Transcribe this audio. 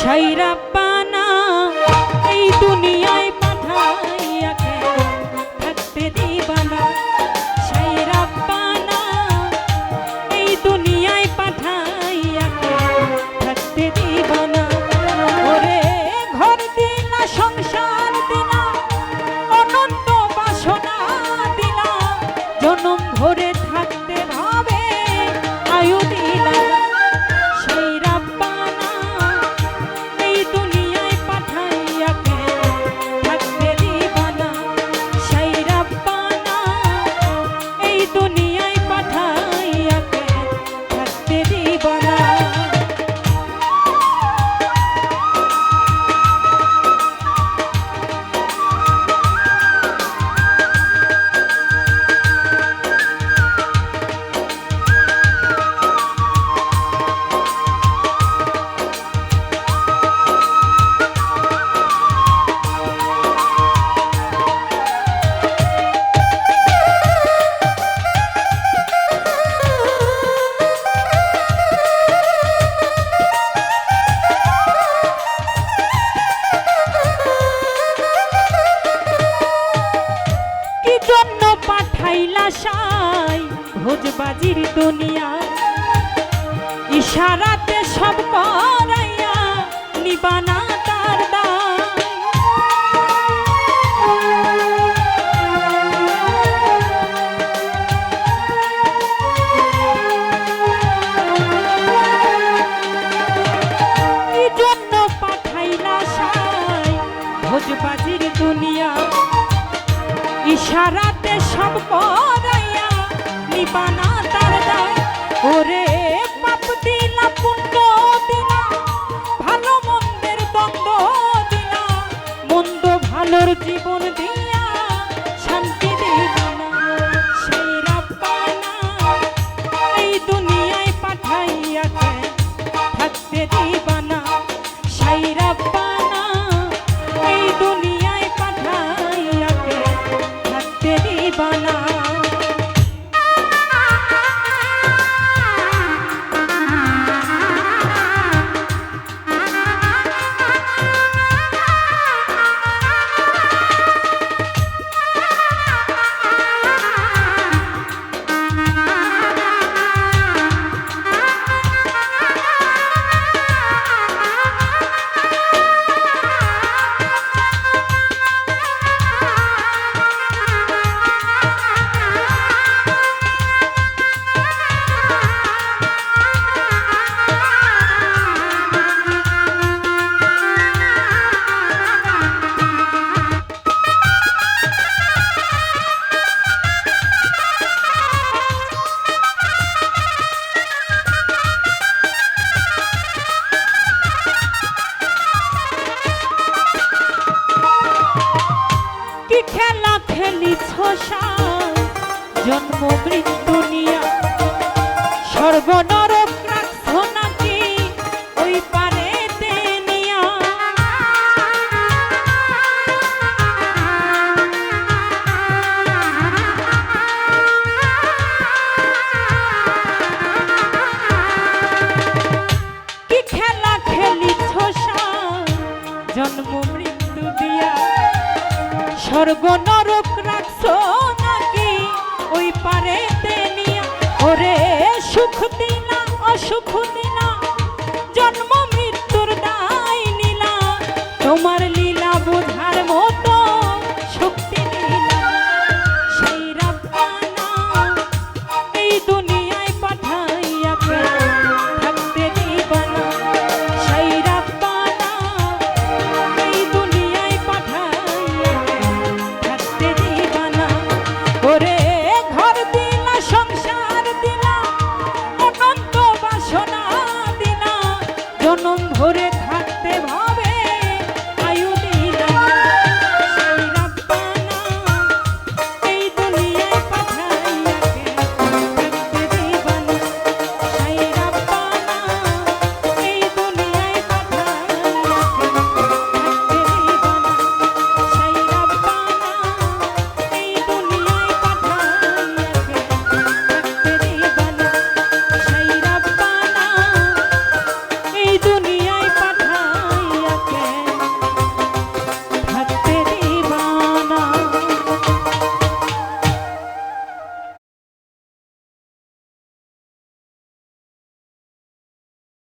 সাইরা পানা এই দুনিয়ায় ভোজবাজির দুনিয়া। ইশারাতে সব করাইয়া নিবানা তার দা ভোজবাজির দুনিয়া? ইশারাতে সব করা पाना तरदा ओ খেলিছ জন্ম মৃত্যু নিয়া সর্বনরক সর্বনরক রাখছো নাকি? ওই পারে নিয়া, ওরে সুখ দিনা অসুখ দিনা জন্ম মৃত্যুর দায় নিলা। তোমার